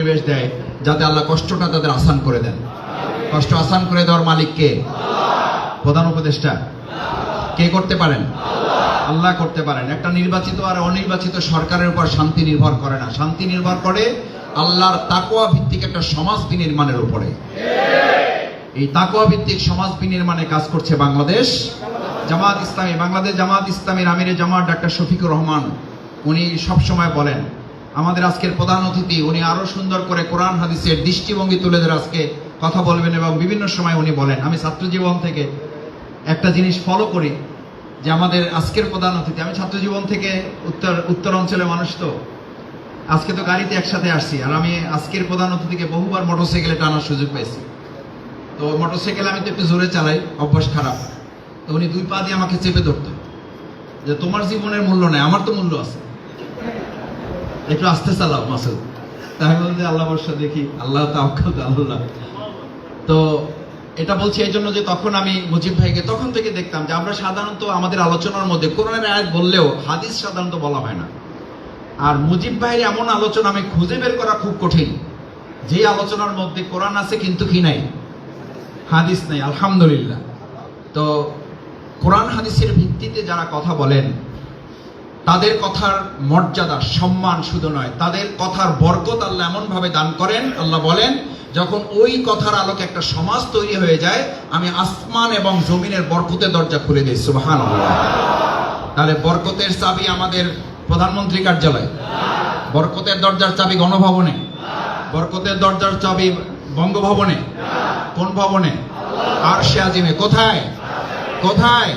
পরিবেশ দেয় যাতে আল্লাহ কষ্টটা তাদের আসান করে দেন। কষ্ট আসান করে দেওয়ার মালিক কে? প্রধান উপদেষ্টা। কে করতে পারেন? আল্লাহ করতে পারেন। একটা নির্বাচিত আর অনির্বাচিত সরকারের উপর শান্তি নির্ভর করে না। শান্তি নির্ভর করে আল্লাহর তাকোয়া ভিত্তিক একটা সমাজ বিনির্মাণের উপরে। এই তাকোয়া ভিত্তিক সমাজ বিনির্মাণে কাজ করছে বাংলাদেশ। জামাত ইসলামী, বাংলাদেশ জামাত ইসলামীর আমিরে জামাত ডাক্তার শফিকুর রহমান, উনি সবসময় বলেন আমাদের আজকের প্রধান অতিথি, উনি আরও সুন্দর করে কোরআন, হাদিসের দৃষ্টিভঙ্গি তুলে ধরে আজকে কথা বলবেন এবং বিভিন্ন সময় উনি বলেন। আমি ছাত্র জীবন থেকে একটা জিনিস ফলো করি, যে আমাদের আজকের প্রধান অতিথি। আমি ছাত্র জীবন থেকে উত্তর উত্তর অঞ্চলের মানুষ তো। আজকে তো গাড়িতে একসাথে আসছি, আর আমি আজকের প্রধান অতিথিকে বহুবার মোটরসাইকেলে টানার সুযোগ পেয়েছি তো মোটরসাইকেল আমি তো একটু জোরে চালাই, অভ্যাস খারাপ। তো উনি দুই পা দিয়ে আমাকে চেপে ধরতো। যে তোমার জীবনের মূল্য নেই, আমার তো মূল্য আছে। একটু আস্তে চালাও মাসুদ। তাই বলতে আল্লাহ বর্ষা দেখি, আল্লাহ তাওয়াক্কাল আল্লাহ। তো এটা বলছি এই জন্য যে তখন আমি মুজিব ভাইকে তখন থেকে দেখতাম যে আমরা সাধারণত আমাদের আলোচনার মধ্যে কোরআনের আয়াত বললেও হাদিস সাধারণত বলা হয় না। আর মুজিব ভাইয়ের এমন আলোচনা আমি খুঁজে বের করা খুব কঠিন। যে আলোচনার মধ্যে কোরআন আছে কিন্তু কি নাই? হাদিস নাই, আলহামদুলিল্লাহ। তো কোরআন হাদিসের ভিত্তিতে যারা কথা বলেন তাদের কথার মর্যাদা, সম্মান শুধু নয়, তাদের কথার বরকত আল্লাহ এমন ভাবে দান করেন, আল্লাহ বলেন, যখন ওই কথার আলোকে একটা সমাজ তৈরি হয়ে যায়, আমি আসমান এবং জমিনের বরকতের দরজা খুলে দিই সুবাহান তাহলে বরকতের চাবি আমাদের প্রধানমন্ত্রী কার্যালয়। বরকতের দরজার চাবি গণভবনে। বরকতের দরজার চাবি বঙ্গভবনে। কোন ভবনে? আর সে আজিমে। কোথায়? কোথায়?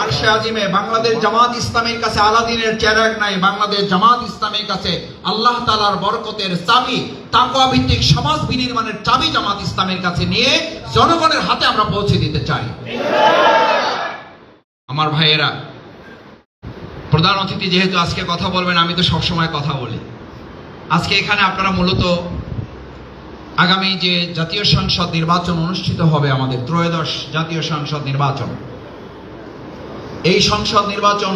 আর সে আজিমে বাংলাদেশ জামাত ইসলামের কাছে আলাদিনের চেরাগ নাই, বাংলাদেশ জামাত ইসলামের কাছে আল্লাহ তালার বরকতের চাবি তাকওয়া ভিত্তিক সমাজ বিনির্মাণের চাবি জামাত ইসলামের কাছে নিয়ে জনগণের হাতে আমরা পৌঁছে দিতে চাই। আমার ভাইয়েরা, প্রধান অতিথি যেহেতু আজকে কথা বলবেন, আমি তো সবসময় কথা বলি। আজকে এখানে আপনারা মূলত আগামী যে জাতীয় সংসদ নির্বাচন অনুষ্ঠিত হবে আমাদের ত্রয়োদশ জাতীয় সংসদ নির্বাচন এই সংসদ নির্বাচন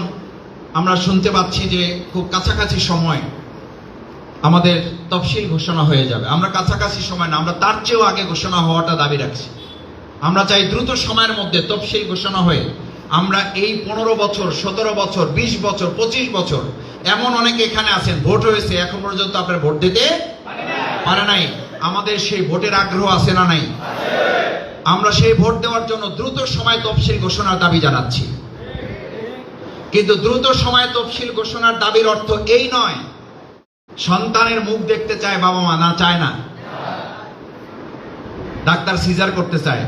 আমরা শুনতে পাচ্ছি যে খুব কাছাকাছি সময় আমাদের তফসিল ঘোষণা হয়ে যাবে। আমরা কাছাকাছি সময় না, আমরা তার চেয়েও আগে ঘোষণা হওয়াটা দাবি রাখছি। আমরা চাই দ্রুত সময়ের মধ্যে তফসিল ঘোষণা হয়ে আমরা এই পনেরো বছর, সতেরো বছর, বিশ বছর, পঁচিশ বছর, এমন অনেকে এখানে আছেন, ভোট হয়েছে, এখন পর্যন্ত আপনার ভোট দিতে পারে নাই। আমাদের সেই ভোটের আগ্রহ আছে না নাই? আমরা সেই ভোট দেওয়ার জন্য দ্রুত সময় তফসিল ঘোষণার দাবি জানাচ্ছি। কিন্তু দ্রুত সময় তফসিল ঘোষণার দাবির অর্থ এই নয়। সন্তানের মুখ দেখতে চায় বাবা মা, না চায় না? ডাক্তার সিজার করতে চায়।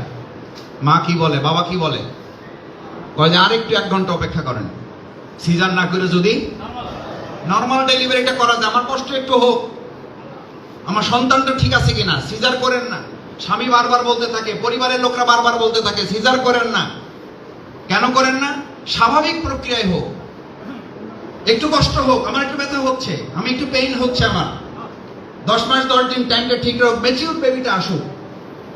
মা কি বলে, বাবা কি বলে? কয় যে আরেকটু এক ঘণ্টা অপেক্ষা করেন। সিজার না করে যদি নর্মাল ডেলিভারিটা করা যায়, আমার কষ্ট একটু হোক। আমার সন্তানটা ঠিক আছে কিনা? সিজার করেন না। স্বামী বারবার বলতে থাকে, পরিবারের লোকরা বারবার বলতে থাকে, সিজার করেন না। কেন করেন না? স্বাভাবিক প্রক্রিয়ায় হোক, একটু কষ্ট হোক, আমার একটু ব্যথা হচ্ছে, আমি একটু পেইন হচ্ছে আমার। দশ মাস, দশ দিন টাইমটা ঠিক হোক মেচিউর বেবিটা আসুক।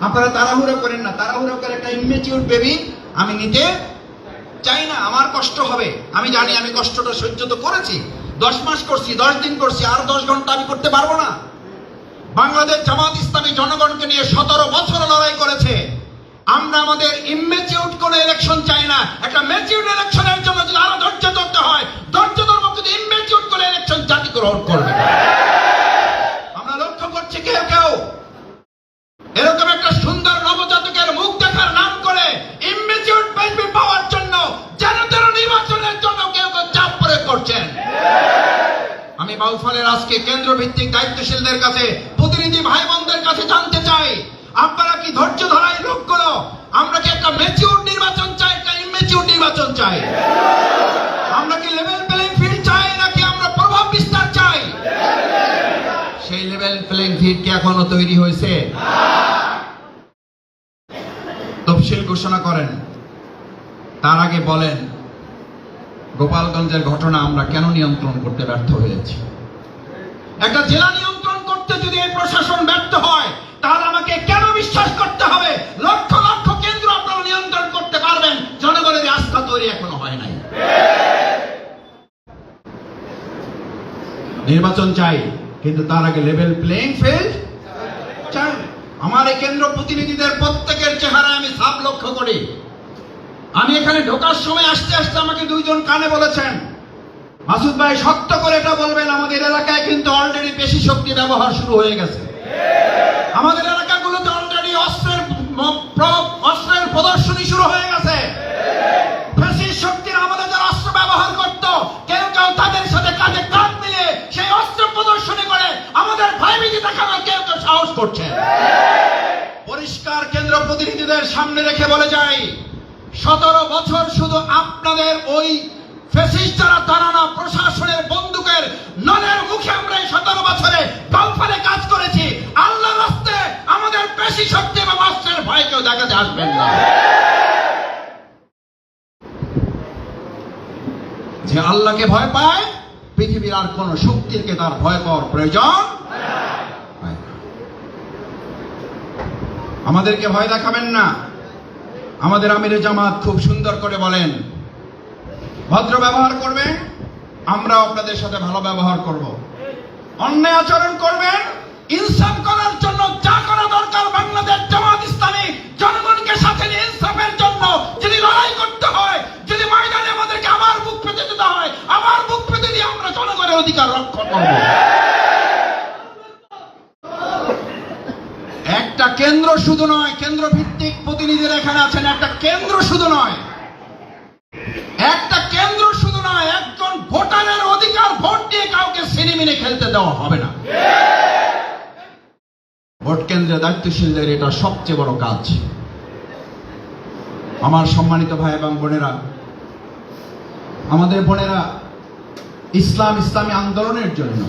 আপনারা তাড়াহুড়ো করেন না, তাড়াহুড়ো করে একটা ইমেচিউর বেবি আমি নিতে চাই না, আমার কষ্ট হবে। আমি জানি আমি কষ্টটা সহ্য তো করেছি, দশ মাস করছি, দশ দিন করছি, আর দশ ঘণ্টা আমি করতে পারব না। বাংলাদেশ জামাত ইসলামী জনগণকে নিয়ে সতেরো বছর লড়াই করেছে। আমরা আমাদের ইমেচিউর কোন ইলেকশন চাই না। একটা ম্যাচিউর ইলেকশনের জন্য যদি আরও ধৈর্য ধরতে হয়, ধৈর্য ধর্ম কিন্তু ইমেচিউর কোন ইলেকশন জাতি গ্রহণ করবে আমরা লক্ষ্য করছি কেউ কেউ এরকম একটা সুন্দর নবজাতকের মুখ দেখার নাম করে ইমেচিউর বেবি পাওয়ার জন্য যেন তেন নির্বাচনের জন্য কেউ কেউ চাপ প্রয়োগ করছেন। আমি বাউফলের আজকে কেন্দ্র ভিত্তিক দায়িত্বশীলদের কাছে, প্রতিনিধি ভাই বোনদের কাছে জানতে চাই আপনারা কি ধৈর্য ধরাই লোকগুলো? আমরা কি একটা ম্যাচিউর নির্বাচন চাই একটা ইমেচিউর নির্বাচন চাই? আমরা কি লেভেল প্লেইং ফিল্ড চাই নাকি আমরা প্রভাব বিস্তার চাই? সেই লেভেল প্লেইং ফিল্ড কি এখনও তৈরি হয়েছে? তফসিল ঘোষণা করেন। তার আগে বলেন, গোপালগঞ্জের ঘটনা আমরা কেন নিয়ন্ত্রণ করতে ব্যর্থ হয়েছি? একটা জেলা নিয়ন্ত্রণ করতে যদি এই প্রশাসন ব্যর্থ হয় হবে। লক্ষ লক্ষ কেন্দ্র আপনারা নিয়ন্ত্রণ করতে পারবেন। জনগণের আস্থা তৈরি এখনও হয় নাই। নির্বাচন চাই, কিন্তু তার আগে লেভেল প্লেইং ফিল্ড চাই। আমার এই কেন্দ্র প্রতিনিধিদের প্রত্যেকের চেহারা আমি সাপ লক্ষ্য করি। আমি এখানে ঢোকার সময় আসতে আসতে আমাকে দুইজন কানে বলেছেন, মাসুদ ভাই, শক্ত করে এটা বলবেন, আমাদের এলাকায় কিন্তু অলরেডি বেশি শক্তি ব্যবহার শুরু হয়ে গেছে। আমাদের অলরেডি অস্ত্রের প্রদর্শনী শুরু হয়ে গেছে। শক্তির আমাদের যারা অস্ত্র ব্যবহার করত, কেউ কেউ তাদের সাথে কাঁধে কাঁধ মিলিয়ে সেই অস্ত্র প্রদর্শনী করে আমাদের ভয়ভীতি দেখানোর কেউ কেউ সাহস করছে। পরিষ্কার কেন্দ্র প্রতিনিধিদের সামনে রেখে বলে যাই, সতেরো বছর শুধু আপনাদের ওই ফেসিস্ট যারা তারা প্রশাসনের বন্দুকের নলের মুখে আমরা এই সতেরো বছরে কাজ করেছি। রাস্তে আমাদের পেশি শক্তি এবং অস্ত্রের ভয় কেউ দেখাতে আসবেন না। যে আল্লাহকে ভয় পায়, পৃথিবীর আর কোন শক্তিকে তার ভয় পাওয়ার প্রয়োজন আমাদেরকে ভয় দেখাবেন না। আমাদের আমিরে জামাত খুব সুন্দর করে বলেন, ভদ্র ব্যবহার করবেন আমরা আপনাদের সাথে ভালো ব্যবহার করব। অন্যায় আচরণ করবেন, ইনসাফ করার জন্য যা করা দরকার বাংলাদেশ জামাত ইসলামী জনগণকে সাথে নিয়ে ইনসাফের জন্য যদি লড়াই করতে হয়, যদি ময়দানে আমাদেরকে আবার বুক পেতে দিতে হয়, আবার বুক পেতে দিয়ে আমরা জনগণের অধিকার রক্ষা করব। একটা কেন্দ্র শুধু নয় কেন্দ্র ভিত্তিক প্রতিনিধিরা এখানে আছেন, একটা কেন্দ্র শুধু নয়। একটা কেন্দ্র শুধু নয়, একজন ভোটারের অধিকার ভোট দিয়ে কাউকে সিনেমিনে খেলতে দেওয়া হবে না। ভোট কেন্দ্রে দায়িত্বশীলদের এটা সবচেয়ে বড় কাজ। আমার সম্মানিত ভাই এবং বোনেরা, আমাদের বোনেরা, ইসলাম ইসলামী আন্দোলনের জন্য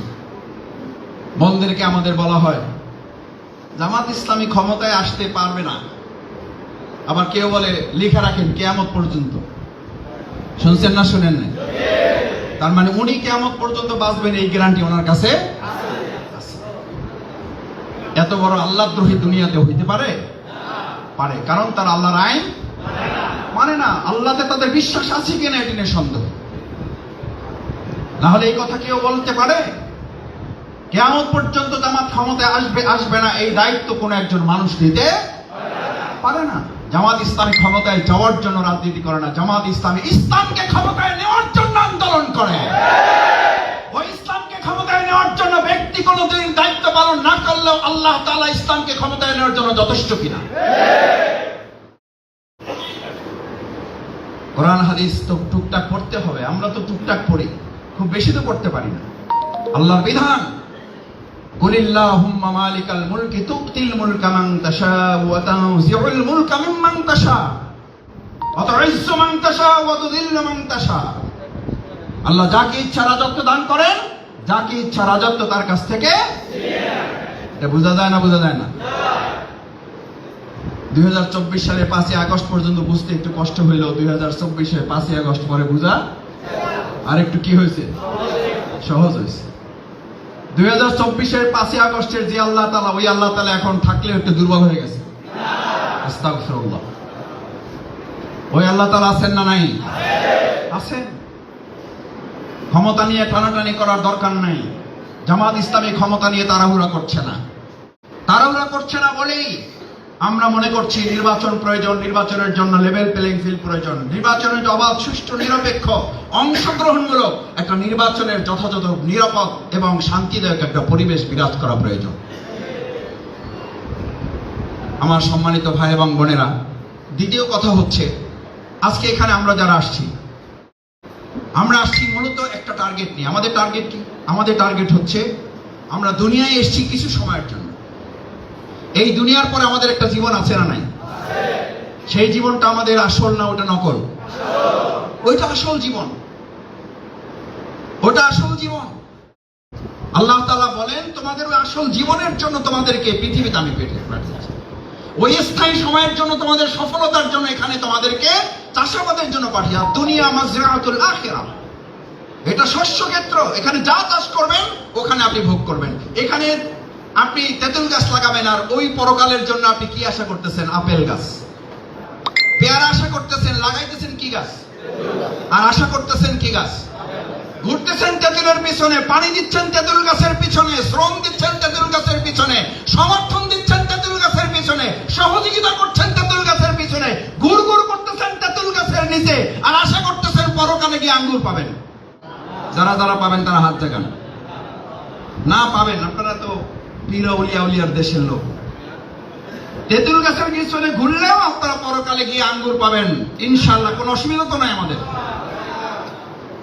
বোনদেরকে আমাদের বলা হয়, জামাত ইসলামী ক্ষমতায় আসতে পারবে না। আবার কেউ বলে, লিখে রাখেন কেয়ামত পর্যন্ত। শুনছেন না, শুনেন না তার মানে উনি কেয়ামত পর্যন্ত বাঁচবেন এই গ্যারান্টি ওনার কাছে। এত বড় আল্লাহদ্রোহী দুনিয়াতে হইতে পারে? পারে। কারণ তার আল্লাহর আইন মানে না, আল্লাহতে তাদের বিশ্বাস আছে কিনা এটি নিয়ে সন্দেহ। না হলে এই কথা কেউ বলতে পারে? কেয়ামত পর্যন্ত জামাত ক্ষমতায় আসবে আসবে না, এই দায়িত্ব কোন একজন মানুষ নিতে পারে না। জামাত ইসলামী ক্ষমতায় যাওয়ার জন্য রাজনীতি করে না। জামাত ইসলামী ইসলামকে ক্ষমতায় নেওয়ার জন্য আন্দোলন করে। আল্লাহ তালা ইসলামকে ক্ষমতায় নেওয়ার জন্য যথেষ্ট কিনা? কোরআন, হাদিস তো টুকটাক পড়তে হবে। আমরা তো টুকটাক পড়ি। খুব বেশি তো পড়তে পারি না। আল্লাহর বিধান, কুলিল্লাহুম্মা মালিকাল মুলকি মুলকা মান তাশা ওয়া তানজিউল মুলকা মিম্মান তাশা। ওয়া তুইজ্জু মান তাশা ওয়া তুযিল্লু মান তাশা। আল্লাহ যাকে ইচ্ছা রাজত্ব দান করেন, যাকে ইচ্ছা রাজত্ব তার কাছ থেকে এটা বোঝা যায় না বোঝা যায় না? দুই হাজার চব্বিশ সালে পাঁচই আগস্ট পর্যন্ত বুঝতে একটু কষ্ট হইলেও দুই হাজার চব্বিশে পাঁচই আগস্ট পরে বুঝা আর একটু কি হয়েছে? সহজ হয়েছে। দুই হাজার চব্বিশের পাঁচই আগস্টের যে আল্লাহ তালা ওই আল্লাহ তালা এখন একটু দুর্বল হয়ে গেছে। ওই আল্লাহ তালা আছেন না নাই? আছেন। ক্ষমতা নিয়ে টানাটানি করার দরকার নাই। জামাত ইসলামী ক্ষমতা নিয়ে তাড়াহুড়া করছে না। তাড়াহুড়া করছে না বলেই আমরা মনে করছি নির্বাচন প্রয়োজন, নির্বাচনের জন্য লেভেল প্লেইং ফিল্ড প্রয়োজন। নির্বাচনের অবাধ সুষ্ঠু, নিরপেক্ষ, অংশগ্রহণমূলক একটা নির্বাচনের যথাযথ, নিরাপদ এবং শান্তিদায়ক একটা পরিবেশ বিরাজ করা প্রয়োজন। আমার সম্মানিত ভাই এবং বোনেরা, দ্বিতীয় কথা হচ্ছে, আজকে এখানে আমরা যারা আসছি, আমরা আসছি মূলত একটা টার্গেট নিয়ে। আমাদের টার্গেট কি? আমাদের টার্গেট হচ্ছে, আমরা দুনিয়ায় এসেছি কিছু সময়ের জন্য। এই দুনিয়ার পরে আমাদের একটা জীবন আছে না নাই? সেই জীবনটা আমাদের আসল না ওটা নকল? ওইটা আসল জীবন। ওটা আসল জীবন। আল্লাহ তাআলা বলেন, তোমাদের ওই আসল জীবনের জন্য তোমাদেরকে পৃথিবীতে আমি পেটে পাঠিয়েছি। ওই স্থায়ী সময়ের জন্য, তোমাদের সফলতার জন্য এখানে তোমাদেরকে চাষাবাদের জন্য পাঠিয়ে দুনিয়া মাজরাতুল আখিরা। এটা শস্য ক্ষেত্র এখানে যা চাষ করবেন, ওখানে আপনি ভোগ করবেন। এখানে আপনি তেঁতুল গাছ লাগাবেন আর ওই পরকালের জন্য আপনি কি আশা করতেছেন? আপেল গাছ। পেয়ারা আশা করতেছেন, লাগাইতেছেন কি গাছ? আর আশা করতেছেন কি গাছ? ঘুরতেছেন তেঁতুলের পিছনে, পানি দিচ্ছেন তেঁতুল গাছের পিছনে, শ্রম দিচ্ছেন তেঁতুল গাছের পিছনে, সমর্থন দিচ্ছেন তেঁতুল গাছের পিছনে, সহযোগিতা করছেন তেঁতুল গাছের পিছনে গুড় গুড় করতেছেন তেঁতুল গাছের নিচে, আর আশা করতেছেন পরকালে গিয়ে আঙ্গুর পাবেন। যারা যারা পাবেন তারা হাত দেখান। না পাবেন, আপনারা তো পীর উলিয়া উলিয়ার দেশের লোক। তেঁতুল গাছের পিছনে ঘুরলেও আপনারা পরকালে গিয়ে আঙ্গুর পাবেন। ইনশাল্লাহ কোনো অসুবিধা তো নাই আমাদের।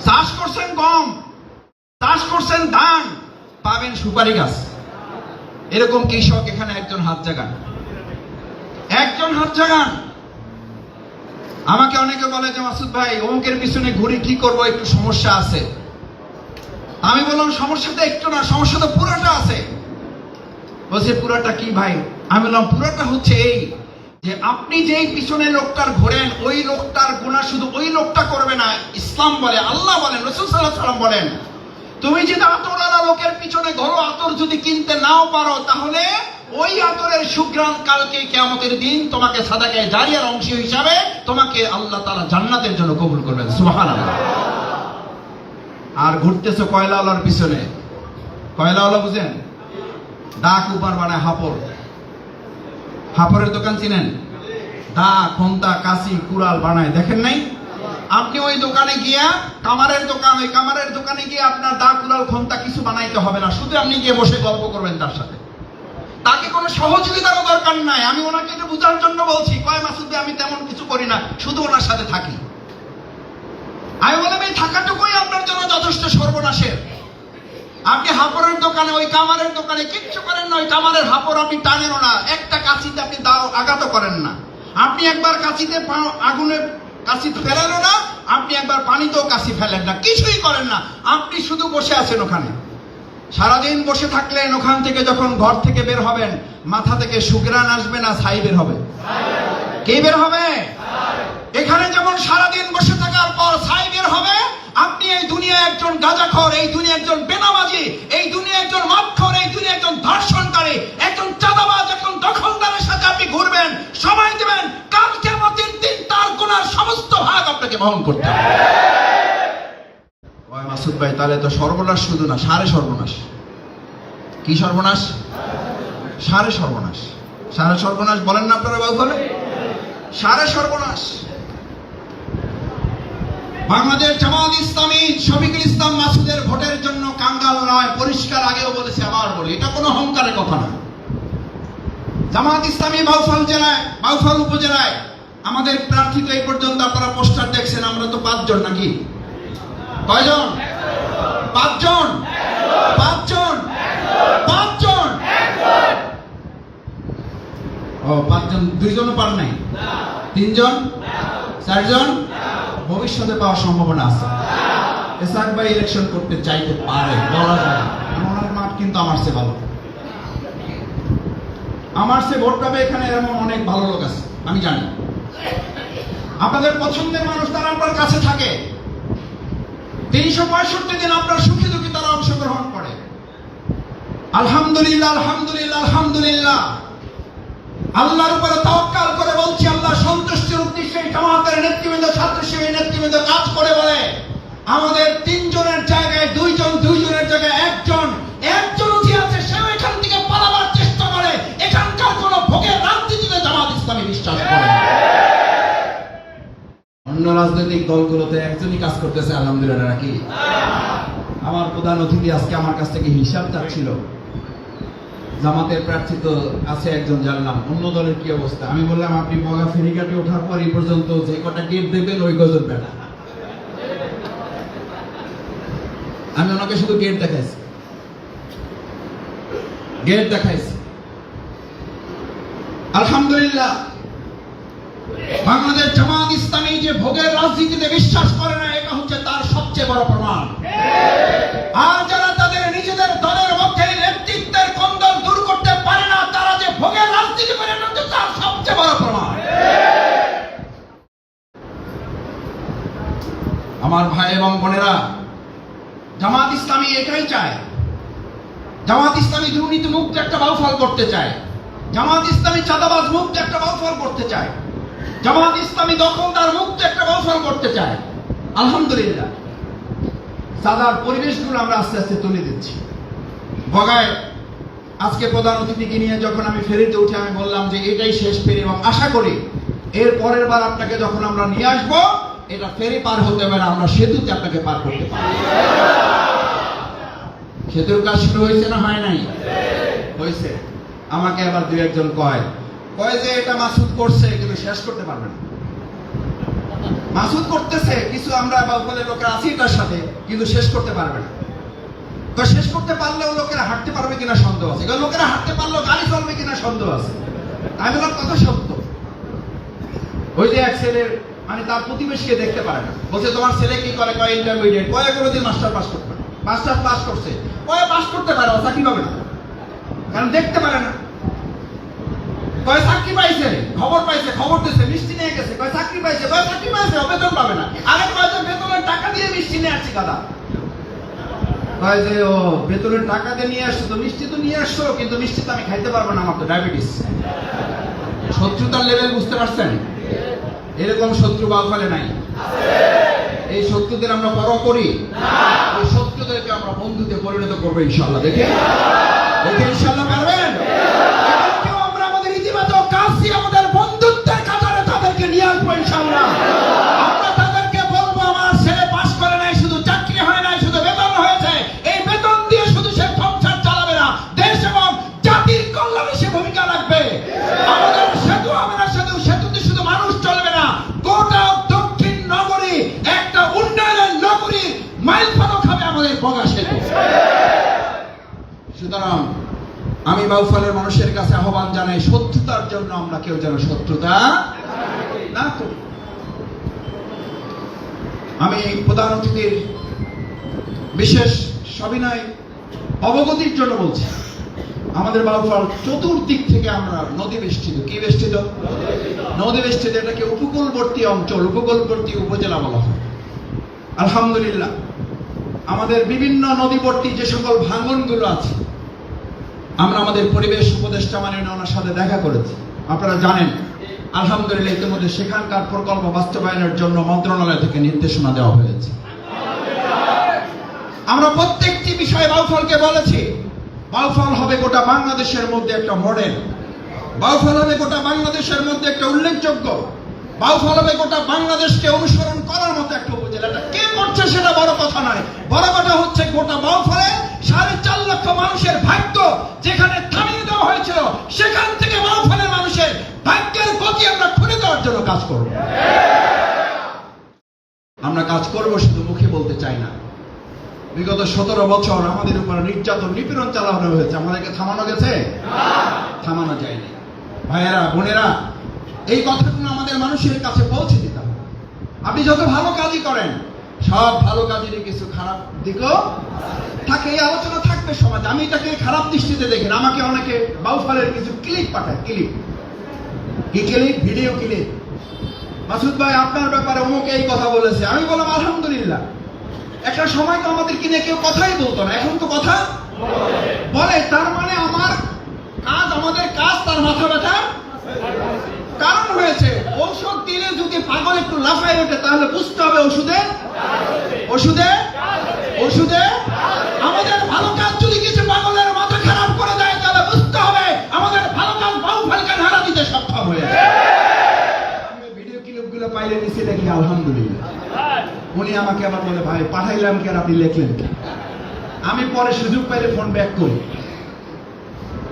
চাষ করছেন গম, চাষ করছেন ধান, পাবেন সুপারি গাছ। এরকম কৃষক এখানে একজন হাত জাগান। একজন হাত জাগান। আমাকে অনেকে বলে যে, মাসুদ ভাই, অমুকের পিছনে ঘুরে কি করব, একটু সমস্যা আছে। আমি বললাম, সমস্যাটা একটু না, সমস্যা তো পুরোটা আছে। বলছে, পুরোটা কি ভাই? আমি বললাম, পুরোটা হচ্ছে এই যে আপনি যেই পিছনে লোকটার ঘোরেন, ওই লোকটার গুণা শুধু ওই লোকটা করবে না, ইসলাম বলে, আল্লাহ বলেন, রসুল সাল্লাহ সাল্লাম বলেন, তুমি যদি আতরওয়ালা লোকের পিছনে ঘোরো, আতর যদি কিনতে নাও পারো, তাহলে ওই আতরের সুগ্রাম কালকে কেয়ামতের দিন তোমাকে সাদাকে জারিয়ার অংশ হিসাবে তোমাকে আল্লাহ তাআলা জান্নাতের জন্য কবুল করবেন। সুবহানাল্লাহ। আর ঘুরতেছো কয়লাওয়ালার পিছনে? কয়লা কয়লাওয়ালা বুঝেন? ডাক উপার বানায় হাপড় হাপড়ের দোকান চিনেন? দা খন্তা কাশি, কুড়াল বানায়। দেখেন নাই? আপনি ওই দোকানে গিয়া, কামারের দোকান, ওই কামারের দোকানে গিয়ে আপনার দা কুড়াল খন্তা কিছু বানাইতে হবে না। শুধু আপনি গিয়ে বসে গল্প করবেন তার সাথে। তাকে কোনো সহযোগিতারও দরকার নাই। আমি ওনাকে এটা বোঝার জন্য বলছি, কয় মাসুদে আমি তেমন কিছু করি না, শুধু ওনার সাথে থাকি। আমি বললাম, এই থাকাটুকুই আপনার জন্য যথেষ্ট সর্বনাশের। আপনি হাপড়ের দোকানে, ওই কামারের দোকানে কিচ্ছু করেন না, ওই কামারের হাপড় আপনি টানেনও না। একটা কাঁচিতে আপনি দাও আঘাত করেন না। আপনি একবার কাঁচিতে পা- আগুনে কাঁচি ফেলেনও না, আপনি একবার পানিতেও কাঁচি ফেলেন না। কিছুই করেন না। আপনি শুধু বসে আছেন ওখানে। সারাদিন বসে থাকলেন, ওখান থেকে যখন ঘর থেকে বের হবেন, মাথা থেকে সুগ্রান আসবে না, ছাই বের হবে। কে বের হবে? এখানে যেমন সারাদিন বসে থাকার পর ছাই বের হবে আপনি এই দুনিয়ায় একজন গাঁজাখর, এই দুনিয়া একজন বেনামাজি, এই দুনিয়া একজন মাক্ষর এই দুনিয়া একজন ধর্ষণকারী, একজন চাঁদাবাজ, একজন দখলদারের সাথে আপনি ঘুরবেন, সময় দেবেন, কাল কেমতের দিন তার গুণার সমস্ত ভাগ আপনাকে বহন করতে হবে। মাসুদ ভাই, তাহলে তো সর্বনাশ শুধু না সারে সর্বনাশ। কি সর্বনাশ? সারে সর্বনাশ। সারে সর্বনাশ বলেন না আপনারা বাবু বলে সারে সর্বনাশ। বাংলাদেশ জামাত ইসলামী শফিকুল ইসলাম মাসুদের ভোটের জন্য কাঙ্গাল নয় পরিষ্কার আগেও বলেছে, আবার বলি। এটা কোনো অহংকারের কথা না। জামাত ইসলামী বাউফল জেলায়, বাউফল উপজেলায় আমাদের প্রার্থী তো এই পর্যন্ত আপনারা পোস্টার দেখছেন, আমরা তো পাঁচজন নাকি? কয়জন? পাঁচজন? পাঁচজন? পাঁচজন? ও, পাঁচজন, দুইজনও পার নাই? তিনজন? চারজন? ভবিষ্যতে পাওয়ার সম্ভাবনা আছে। এসাক ভাই ইলেকশন করতে চাইতে পারে, বলা যায়। ওনার মাঠ কিন্তু আমার চেয়ে ভালো। আমার সে ভোট পাবে এখানে এমন অনেক ভালো লোক আছে, আমি জানি। আপনাদের পছন্দের মানুষ তারা আপনার কাছে থাকে। তিনশো পঁয়ষট্টি দিন আপনার সুখে দুঃখে তারা অংশগ্রহণ করে। আলহামদুলিল্লাহ আলহামদুলিল্লাহ আলহামদুলিল্লাহ। আল্লাহর উপরে তাওয়াক্কাল করে বলছি, আল্লাহ সন্তুষ্টির উদ্দেশ্যে জামাতের নেতৃবৃন্দ ছাত্র শিবির নেতৃবৃন্দ কাজ করে বলে। আমাদের তিনজনের জায়গায় দুইজন, দুইজনের জায়গায় একজন একজন যে আছে সেও এখান থেকে পালাবার চেষ্টা করে। এখানকার কোন ভোগের রাজনীতিতে জামাত ইসলামী বিশ্বাস করে অন্য রাজনৈতিক দলগুলোতে একজনই কাজ করতেছে, আলহামদুলিল্লাহ, নাকি? আমার প্রধান অতিথি আজকে আমার কাছ থেকে হিসাব চাচ্ছিল। জামাতের প্রার্থী তো আছে একজন জানলাম অন্য দলের কি অবস্থা? আমি বললাম, আপনি বগা ফেরিঘাটে ওঠার পর এই পর্যন্ত যে কটা গেট দেখবেন, ওই গজর বেড়া। আমি ওনাকে শুধু গেট দেখাইছি। গেট দেখাইছি। আলহামদুলিল্লাহ, বাংলাদেশ জামাত ইসলামী যে ভোগের রাজনীতিতে বিশ্বাস করে না, এটা হচ্ছে তার সবচেয়ে বড় প্রমাণ। আর সবচেয়ে বড় প্রমাণ। আমার ভাই এবং বোনেরা, জামাত ইসলামী এটাই চায়। জামাত ইসলামী দুর্নীতি মুক্ত একটা বাউফল করতে চায়। জামাত ইসলামী চাঁদাবাজ মুক্ত একটা বাউফল করতে চায়। জামাত ইসলামী দখলদার মুক্ত একটা বাউফল করতে চায়। আলহামদুলিল্লাহ। সাদার পরিবেশগুলো আমরা আস্তে আস্তে তুলে দিচ্ছি। বগায় আজকে প্রধান অতিথিকে নিয়ে যখন আমি ফেরিতে উঠে আমি বললাম যে এটাই শেষ ফেরি এবং আশা করি এর পরের বার আপনাকে যখন আমরা নিয়ে আসব, এটা ফেরি পার হতে না, আমরা সেতুতে আপনাকে পার করতে পারব। সেতুর কাজ শুরু হয়েছে না হয় নাই? হয়েছে। আমাকে আবার দু একজন কয় কয় যে এটা মাসুদ করছে, কিন্তু শেষ করতে পারবে না। মাসুদ করতেছে, কিছু আমরা বা লোকের আছি তার সাথে, কিন্তু শেষ করতে পারবে না। তো শেষ করতে পারলেও লোকেরা হাঁটতে পারবে কিনা সন্দেহ আছে। লোকেরা হাঁটতে পারলেও গাড়ি চলবে কিনা সন্দেহ আছে। আমি বললাম কথা সত্য। ওই যে এক ছেলের মানে তার প্রতিবেশীকে দেখতে পারে না। বলছে, তোমার ছেলে কি করে? কয় ইন্টারমিডিয়েট কয় কোনোদিন মাস্টার পাস করতে মাস্টার পাস করছে। কয়ে পাস করতে পারে? চাকরি পাবে না। কারণ দেখতে পারে না। কয়, চাকরি পাইছে, খবর পাইছে, খবর দিছে মিষ্টি নিয়ে গেছে। কয়, চাকরি পাইছে, কয়, চাকরি পাইছে বেতন পাবে না। আরে কয় যে বেতনের টাকা দিয়ে মিষ্টি নিয়ে আসছি দাদা কয় যে, ও বেতনের টাকা দিয়ে নিয়ে আসছো তো মিষ্টি তো নিয়ে আসছো, কিন্তু মিষ্টি তো আমি খাইতে পারব না আমার তো ডায়াবেটিস শত্রুতার লেভেল বুঝতে পারছেন? এরকম শত্রু বাউফলে নাই। এই শত্রুদের আমরা পর করি। এই শত্রুদেরকে আমরা বন্ধুতে পরিণত করব ইনশাল্লাহ দেখে দেখে ইনশাল্লাহ পারবেন? এদেরকেও আমরা আমাদের ইতিবাচক কাজ দিয়ে আমাদের সুতরাং আমি বাউফলের মানুষের কাছে আহ্বান জানাই, শত্রুতার জন্য আমরা কেউ যেন শত্রুতা না করি। আমি প্রধান অতিথির বিশেষ সবিনয় অবগতির জন্য বলছি, আমাদের বাউফল চতুর্দিক থেকে আমরা নদী বেষ্টিত। কি বেষ্টিত? নদী বেষ্টিত, এটাকে উপকূলবর্তী অঞ্চল, উপকূলবর্তী উপজেলা বলা হয়। আলহামদুলিল্লাহ, আমাদের বিভিন্ন নদীবর্তী যে সকল ভাঙনগুলো আছে আমরা আমাদের পরিবেশ উপদেষ্টা মানে ওনার সাথে দেখা করেছি। আপনারা জানেন, আলহামদুলিল্লাহ ইতিমধ্যে সেখানকার প্রকল্প বাস্তবায়নের জন্য মন্ত্রণালয় থেকে নির্দেশনা দেওয়া হয়েছে। আমরা প্রত্যেকটি বিষয়ে বাউফলকে বলেছি, বাউফল হবে গোটা বাংলাদেশের মধ্যে একটা মডেল। বাউফল হবে গোটা বাংলাদেশের মধ্যে একটা উল্লেখযোগ্য। বাউফল হবে গোটা বাংলাদেশকে অনুসরণ করার মতো একটা উপজেলা। কে করছে সেটা বড় কথা নয়। বড় কথা হচ্ছে গোটা বাউফলে সাড়ে চার লক্ষ মানুষের ভাগ্য যেখানে থামিয়ে দেওয়া হয়েছিল, সেখান থেকে বাউফলের মানুষের ভাগ্যের গতি আমরা খুলে দেওয়ার জন্য কাজ করব। আমরা কাজ করব শুধু মুখে বলতে চাই না। বিগত সতেরো বছর আমাদের উপর নির্যাতন, নিপীড়ন চালানো হয়েছে। আমাদেরকে থামানো গেছে? থামানো যায়নি। ভাইয়েরা, বোনেরা, এই কথাগুলো আমাদের মানুষের কাছে পৌঁছে দিতে হবে। আপনি যত ভালো কাজই করেন সব ভালো কাজেরই কিছু খারাপ দিকও থাকে, এই আলোচনা থাকবে সমাজে। আমি এটাকে খারাপ দৃষ্টিতে দেখেন আমাকে অনেকে বাউফালের কিছু ক্লিপ পাঠায়, ক্লিপ। কি ক্লিপ? Video clip. মাসুদ ভাই, আপনার ব্যাপারে অমুক এই কথা বলেছে। আমি বললাম, আলহামদুলিল্লাহ। একটা সময় তো আমাদের কিনে কেউ কথাই বলতো না, এখন তো কথা বলে। তার মানে আমার কাজ, আমাদের কাজ, তার মাথা ব্যথার কারণ হয়েছে, ঔষধ দিলে যদি পাগল একটু লাফায় ওঠে, তাহলে বুঝতে হবে ওষুধে ওষুধে? ওষুধে? আমাদের ভালো কাজ যদি কিছু পাগলের মাথা খারাপ করে দেয়, তাহলে বুঝতে হবে আমাদের ভালো কাজ বাউ ফালকা হারা দিতে সক্ষম হয়েছে ভিডিও ক্লিপগুলো পাইলে নিচে দেখি, আলহামদুলিল্লাহ। উনি আমাকে আবার বলে, ভাই, পাঠাইলাম কি আপনি লেখলেন আমি পরে সুযোগ পাইলে ফোন ব্যাক করি।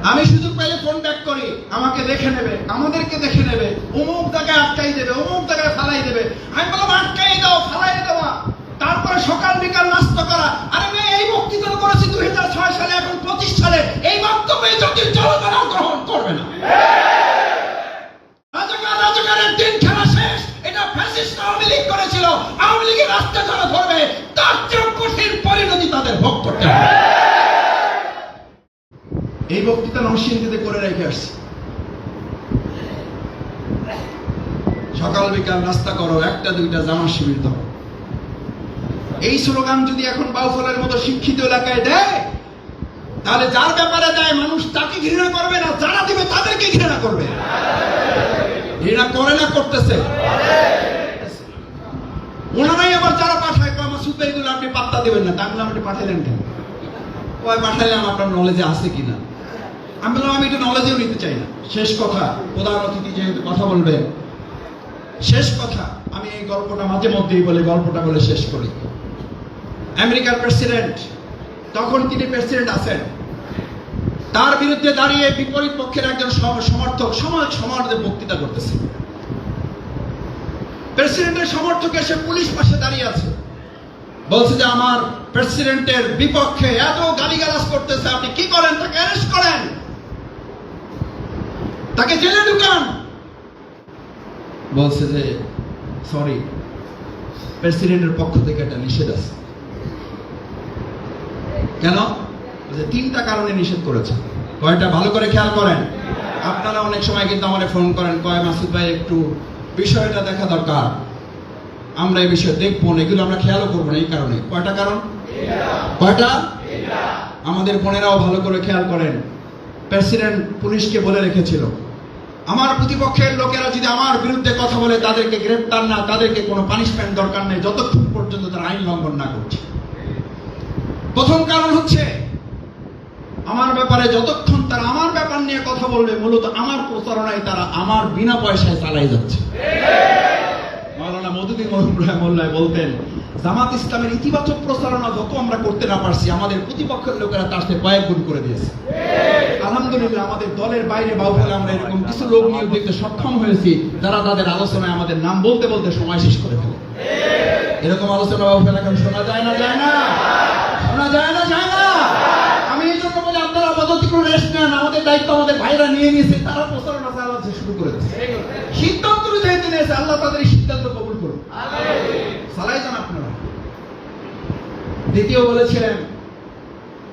আমি সুযোগ পাইলে ফোন ব্যাক করি, আমাকে দেখে নেবে, আমাদেরকে দেখে নেবে, অমুক জায়গায় আটকাই দেবে, অমুক জায়গায় ফালাই দেবে। আমি বললাম, আটকাই দাও, ফালাই দেওয়া। তারপরে সকাল বিকাল নাস্তা করা। আরে মেয়ে, এই বক্তৃতা করেছি দুই হাজার ছয় সালে, এখন পঁচিশ সালে এই বক্তব্যে যদি জনগণ গ্রহণ করবে না। এটা তার কঠিন তাদের এই বক্তৃতা করে রেখে আসছি। সকাল বিকাল নাস্তা করো, একটা, দুইটা জামা শিবির দাও। এই স্লোগান যদি এখন বাউফলের মতো শিক্ষিত এলাকায় দেয়, তাহলে যার ব্যাপারে দেয় মানুষ তাকে ঘৃণা করবে না, যারা দিবে তাদেরকে ঘৃণা করবে। ঘৃণা করে না, করতেছে। ওনারাই আবার যারা পাঠায়, কয় মাসুদ ভাই আপনি পাত্তা দেবেন না। তা আমি আপনি পাঠালেন কেন? কয়, পাঠাইলাম, আপনার নলেজে আছে কিনা? আমি বললাম, আমি এটা নলেজেও নিতে চাই না। শেষ কথা, প্রধান অতিথি যেহেতু কথা বলবে, শেষ কথা, আমি এই গল্পটা মাঝে মধ্যেই বলে, গল্পটা বলে শেষ করি। আমেরিকার প্রেসিডেন্ট, তখন তিনি প্রেসিডেন্ট আছেন। তার বিরুদ্ধে দাঁড়িয়ে বিপরীত পক্ষের একজন সমর্থক সমাজ সমাজে বক্তৃতা করতেছে। প্রেসিডেন্টের সমর্থক এসে পুলিশ পাশে দাঁড়িয়ে আছে। বলছে যে, আমার প্রেসিডেন্টের বিপক্ষে এত গালিগালাজ করতেছে, আপনি কি করেন? তাকে অ্যারেস্ট করেন। তাকে জেলে ঢুকান। বলছে যে সরি প্রেসিডেন্টের পক্ষ থেকে একটা নিষেধ আছে। কেন? তিনটা কারণে নিষেধ করেছে। কয়টা? ভালো করে খেয়াল করেন। আপনারা অনেক সময় কিন্তু আমাদের ফোন করেন, কয়, মাসুদ ভাই, একটু বিষয়টা দেখা দরকার। আমরা এই বিষয়ে দেখব না, এগুলো আমরা খেয়ালও করব না এই কারণে। কয়টা কারণ? কয়টা? আমাদের বোনেরাও ভালো করে খেয়াল করেন। প্রেসিডেন্ট পুলিশকে বলে রেখেছিল, আমার প্রতিপক্ষের লোকেরা যদি আমার বিরুদ্ধে কথা বলে, তাদেরকে গ্রেপ্তার না, তাদেরকে কোনো পানিশমেন্ট দরকার নেই, যতক্ষণ পর্যন্ত তারা আইন লঙ্ঘন না করছে। প্রথম কারণ হচ্ছে, আমার ব্যাপারে যতক্ষণ তারা আমার ব্যাপার নিয়ে কথা বলবে, মূলত আমার প্রচারণায় তারা আমার বিনা পয়সায় চালাই যাচ্ছে। মাওলানা মধুদিন মোল্লায় বলতেন, জামাত ইসলামের ইতিবাচক প্রচারণা যত আমরা করতে না পারছি, আমাদের প্রতিপক্ষের লোকেরা তার সাথে কয়েক গুণ করে দিয়েছে। আলহামদুলিল্লাহ, আমাদের দলের বাইরে বাউফলে আমরা এরকম কিছু লোক নিয়োগ দিতে সক্ষম হয়েছি, যারা তাদের আলোচনায় আমাদের নাম বলতে বলতে সময় শেষ করে ফেলে। এরকম আলোচনা বাউফলে এখন শোনা যায় না যায় না? শোনা যায় না যায় না। আমি এই জন্য বলি, আপনারা আপাতত কোনো রেস্ট নেন। আমাদের দায়িত্ব আমাদের ভাইরা নিয়ে নিয়েছে, তারা প্রচারণা চালাতে শুরু করেছে। সিদ্ধান্ত যেহেতু নিয়েছে আল্লাহ তাদের সিদ্ধান্ত কবুল করুন চালাই যান আপনারা। দ্বিতীয় বলেছিলেন,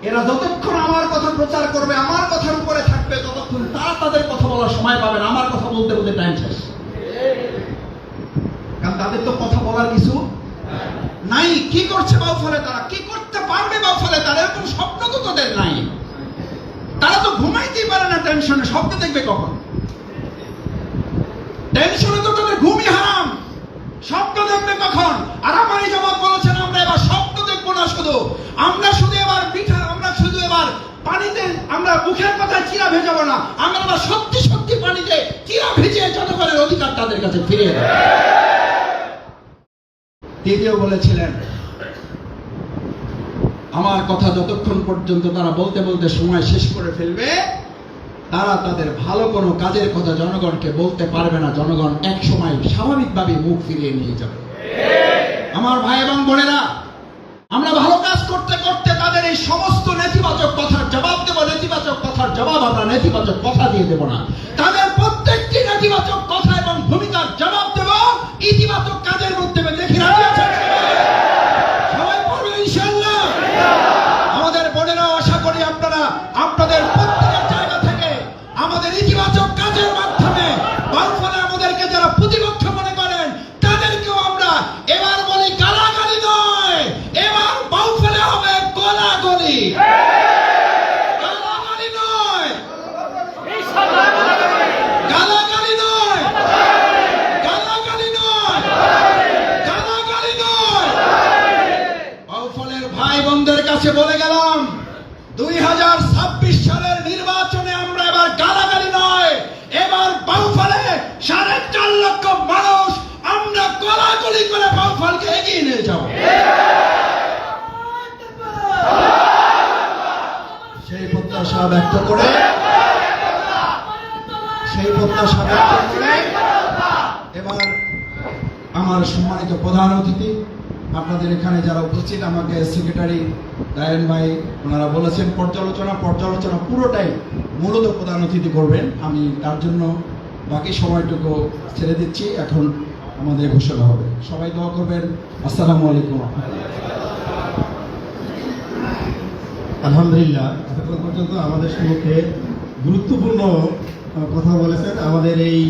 এরা যতক্ষণ আমার কথা প্রচার করবে, আমার কথার উপরে থাকবে, ততক্ষণ তারা তাদের কথা বলার সময় পাবেন আমার কথা বলতে বলতে টাইম শেষ। কারণ তাদের তো কথা বলার কিছু নাই, কি করছে বাউফলে তারা? কি করতে পারবে বাউফলে তারা? এরকম স্বপ্ন তো তাদের নাই। তারা তো ঘুমাইতেই পারে না টেনশনে। স্বপ্ন দেখবে কখন? টেনশনে তো তাদের ঘুমই হারাম। স্বপ্ন দেখবে কখন? আর আমার জামাত বলেছেন, আমরা এবার স্বপ্ন দেখব না শুধু। আমরা শুধু এবার পিঠা, আমরা শুধু এবার পানিতে, আমরা মুখের কথা চিরা ভেজাবো না। আমরা সত্যি সত্যি পানিতে চিরা ভেজে জনগণের অধিকার তাদের কাছে দেবো। তৃতীয় বলেছিলেন, আমার কথা যতক্ষণ পর্যন্ত তারা বলতে বলতে সময় শেষ করে ফেলবে, তারা তাদের ভালো কোনো কাজের কথা জনগণকে বলতে পারবে না। জনগণ এক সময় স্বাভাবিকভাবে মুখ ফিরিয়ে নিয়ে যাবে। আমার ভাই এবং বোনেরা, আমরা ভালো কাজ করতে করতে তাদের এই সমস্ত নেতিবাচক কথার জবাব দেব। নেতিবাচক কথার জবাব আমরা নেতিবাচক কথা দিয়ে দেব না। তাদের প্রত্যেকটি নেতিবাচক কথা এবং ভূমিকার জবাব প্রত্যাশা ব্যক্ত করে, সেই প্রত্যাশা ব্যক্ত করে এবার আমার সম্মানিত প্রধান অতিথি, আপনাদের এখানে যারা উপস্থিত, আমাকে সেক্রেটারি রায়ন ভাই, ওনারা বলেছেন পর্যালোচনা পর্যালোচনা পুরোটাই মূলত প্রধান অতিথি করবেন। আমি তার জন্য বাকি সময়টুকু ছেড়ে দিচ্ছি, এখন আমাদের ঘোষণা হবে। সবাই দোয়া করবেন। আসসালামু আলাইকুম। আলহামদুলিল্লাহ এতক্ষণ পর্যন্ত আমাদের সম্মুখে গুরুত্বপূর্ণ কথা বলেছেন। আমাদের এই